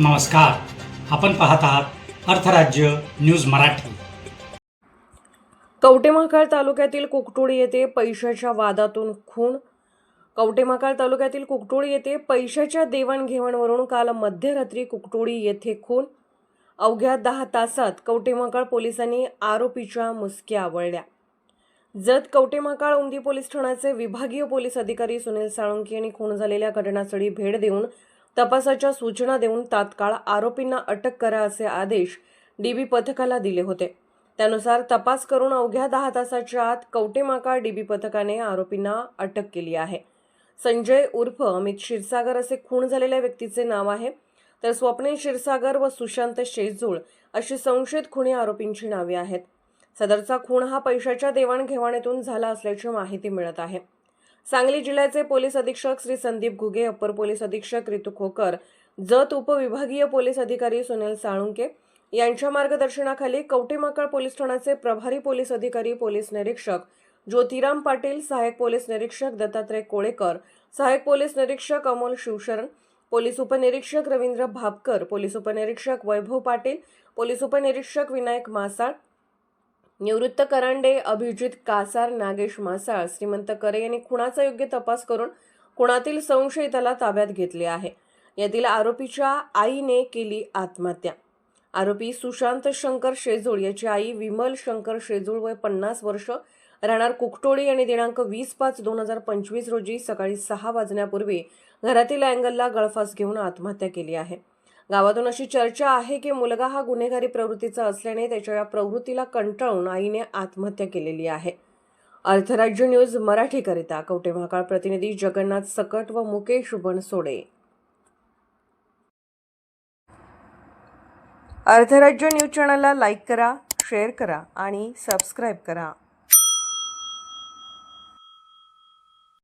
नमस्कार. आपण पाहत आहात अर्थराज्य न्यूज मराठी. कवटेमहाकाळ तालुक्यातील कुकटोळी येथे पैशाच्या वादातून खून. कवटेमहाकाळ तालुक्यातील कुकटोळी येथे पैशाच्या देवाणघेवाणवरून काल मध्यरात्री कुकटोळी येथे खून. अवघ्या दहा तासात कवटेमहाकाळ पोलिसांनी आरोपीच्या मुसक्या आवळल्या. जत कवटेमाकाळ उंदी पोलीस ठाण्याचे विभागीय पोलीस अधिकारी सुनील साळुंकी यांनी खून झालेल्या घटनास्थळी भेट देऊन तपासाच्या सूचना देऊन तात्काळ आरोपींना अटक करा असे आदेश डीबी पथकाला दिले होते. त्यानुसार तपास करून अवघ्या दहा तासाच्या आत कवटेमाका डीबी पथकाने आरोपींना अटक केली आहे. संजय उर्फ अमित क्षीरसागर असे खून झालेल्या व्यक्तीचे नाव आहे. तर स्वप्नील क्षीरसागर व सुशांत शेजूळ अशी संशयित खुणी आरोपींची नावे आहेत. सदरचा खून हा पैशाच्या देवाणघेवाणीतून झाला असल्याची माहिती मिळत आहे. सांगली जिल्ह्याचे पोलीस अधीक्षक श्री संदीप घुगे अप्पर पोलीस अधीक्षक रितू खोकर जत उपविभागीय पोलीस अधिकारी सुनील साळुंके यांच्या मार्गदर्शनाखाली कवटेमाकळ पोलीस ठाण्याचे प्रभारी पोलीस अधिकारी पोलीस निरीक्षक ज्योतिराम पाटील सहाय्यक पोलीस निरीक्षक दत्तात्रय कोळेकर सहाय्यक पोलीस निरीक्षक अमोल शिवशरण पोलीस उपनिरीक्षक रवींद्र भापकर पोलीस उपनिरीक्षक वैभव पाटील पोलीस उपनिरीक्षक विनायक मासाळ निवृत्त करांडे अभिजित कासार नागेश मासाळ श्रीमंत करे यांनी खुणाचा योग्य तपास करून खुणातील संशयिताला ताब्यात घेतले आहे. यातील आरोपीच्या आईने केली आत्महत्या. आरोपी सुशांत शंकर शेजूळ याची आई विमल शंकर शेजूळ वय पन्नास वर्ष राहणार कुकटोळी आणि दिनांक वीस पाच दोन हजार पंचवीस रोजी सकाळी सहा वाजण्यापूर्वी घरातील अँगलला गळफास घेऊन आत्महत्या केली आहे. गावातून अशी चर्चा आहे की मुलगा हा गुन्हेगारी प्रवृत्तीचा असल्याने त्याच्या या प्रवृत्तीला कंटाळून आईने आत्महत्या केलेली आहे. अर्थराज्य न्यूज मराठीकरिता कवटे महाकाळ प्रतिनिधी जगन्नाथ सकट व मुकेश बनसोडे. अर्थराज्य न्यूज चॅनलला लाईक करा शेअर करा आणि सबस्क्राईब करा.